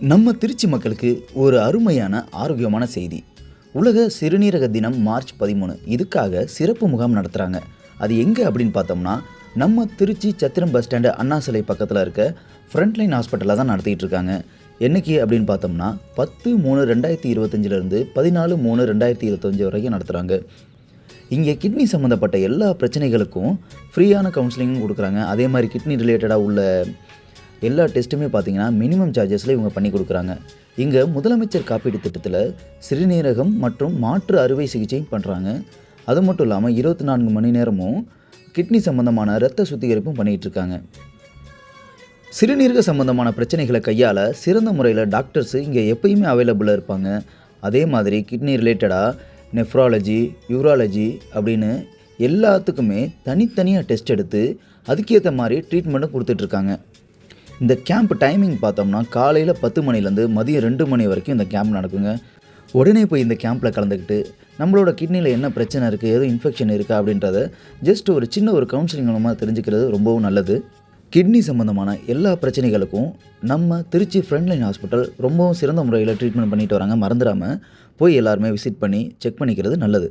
நம்ம திருச்சி மக்களுக்கு ஒரு அருமையான ஆரோக்கியமான செய்தி. உலக சிறுநீரக தினம் மார்ச் பதிமூணு. இதுக்காக சிறப்பு முகாம் நடத்துகிறாங்க அது எங்கே அப்படின்னு பார்த்தோம்னா நம்ம திருச்சி சத்திரம் பஸ் ஸ்டாண்டு அண்ணா சிலை பக்கத்தில் இருக்க ஃப்ரண்ட்லைன் ஹாஸ்பிட்டலில் தான் நடத்திட்டு இருக்காங்க. என்னைக்கு அப்படின்னு பார்த்தோம்னா பத்து மூணு ரெண்டாயிரத்தி இருபத்தஞ்சிலேருந்து பதினாலு மூணு ரெண்டாயிரத்தி இருபத்தஞ்சி வரைக்கும் நடத்துகிறாங்க இங்கே கிட்னி சம்மந்தப்பட்ட எல்லா பிரச்சனைகளுக்கும் ஃப்ரீயான கவுன்சிலிங்கும் கொடுக்குறாங்க. அதே மாதிரி கிட்னி ரிலேட்டடாக உள்ள எல்லா டெஸ்ட்டுமே பார்த்தீங்கன்னா மினிமம் சார்ஜஸில் இவங்க பண்ணி கொடுக்குறாங்க. இங்கே முதலமைச்சர் காப்பீடு திட்டத்தில் சிறுநீரகம் மற்றும் மாற்று அறுவை சிகிச்சையும் பண்ணுறாங்க அது மட்டும் இல்லாமல் இருபத்தி நான்கு மணி நேரமும் கிட்னி சம்மந்தமான இரத்த சுத்திகரிப்பும் பண்ணிகிட்டு இருக்காங்க. சிறுநீரக சம்பந்தமான பிரச்சனைகளை கையாள சிறந்த முறையில் டாக்டர்ஸு இங்கே எப்பயுமே அவைலபிளாக இருப்பாங்க. அதே மாதிரி கிட்னி ரிலேட்டடாக நெஃப்ராலஜி யூராலஜி அப்படின்னு எல்லாத்துக்குமே தனித்தனியாக டெஸ்ட் எடுத்து அதுக்கேற்ற மாதிரி ட்ரீட்மெண்ட்டும் கொடுத்துட்ருக்காங்க இந்த கேம்ப் டைமிங் பார்த்தோம்னா காலையில் பத்து மணிலேருந்து மதியம் ரெண்டு மணி வரைக்கும் இந்த கேம்ப் நடக்குங்க. உடனே போய் இந்த கேம்பில் கலந்துக்கிட்டு நம்மளோட கிட்னியில் என்ன பிரச்சனை இருக்குது எதுவும் இன்ஃபெக்ஷன் இருக்கா அப்படின்றத ஜஸ்ட் ஒரு சின்ன ஒரு கவுன்சிலிங் மூலமாக தெரிஞ்சுக்கிறது ரொம்பவும் நல்லது. கிட்னி சம்மந்தமான எல்லா பிரச்சனைகளுக்கும் நம்ம திருச்சி ஃப்ரண்ட்லைன் ஹாஸ்பிட்டல் ரொம்பவும் சிறந்த முறையில் ட்ரீட்மெண்ட் பண்ணிட்டு வராங்க. மறந்துடாமல் போய் எல்லாருமே விசிட் பண்ணி செக் பண்ணிக்கிறது நல்லது.